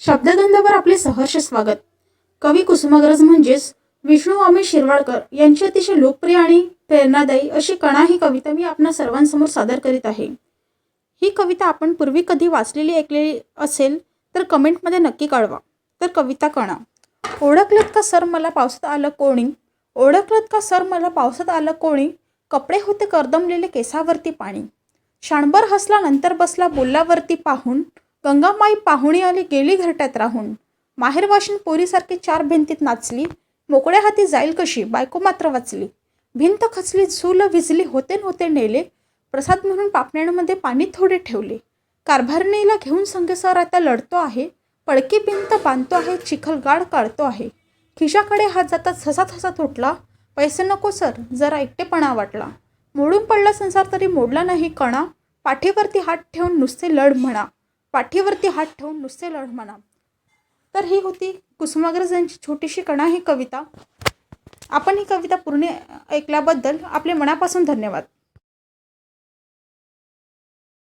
शब्दगंधावर आपले सहर्ष स्वागत. कवी कुसुमाग्रज म्हणजेच विष्णुवामी शिरवाडकर यांची अतिशय लोकप्रिय आणि प्रेरणादायी अशी कणा ही कविता मी आपणा सर्वांसमोर सादर करीत आहे. ही कविता आपण पूर्वी कधी वाचलेली ऐकलेली असेल तर कमेंटमध्ये नक्की कळवा. तर कविता कणा. ओळखलेत का सर मला पावसात आलं कोणी? ओळखलत का सर मला पावसात आलं कोणी? कपडे होते करदमलेले केसावरती पाणी. क्षणभर हसला नंतर बसला बोलावरती पाहून. गंगामाई पाहुणी आली गेली घरट्यात राहून. माहेरवाशीन पोरीसारखी चार भिंतीत नाचली. मोकळ्या हाती जाईल कशी? बायको मात्र वाचली. भिंत खचली झूल विजली होते नव्हते नेले. प्रसाद म्हणून पापण्यांमध्ये पाणी थोडे ठेवले. कारभारणीला घेऊन संगेसर आता लढतो आहे. पडकी भिंत बांधतो आहे चिखलगाड काढतो आहे. खिशाकडे हात जातात हसत हसत उठला पैसे नको सर जरा एकटेपणा वाटला. मोडून पडला संसार तरी मोडला नाही कणा. पाठीवरती हात ठेवून नुसते लढ म्हणा. पाठीवरती हात ठेवून नुसते लढ म्हणा. तर ही होती कुसुमाग्रज यांची छोटीशी कणा ही कविता. आपण ही कविता पूर्ण ऐकल्याबद्दल आपले मनापासून धन्यवाद.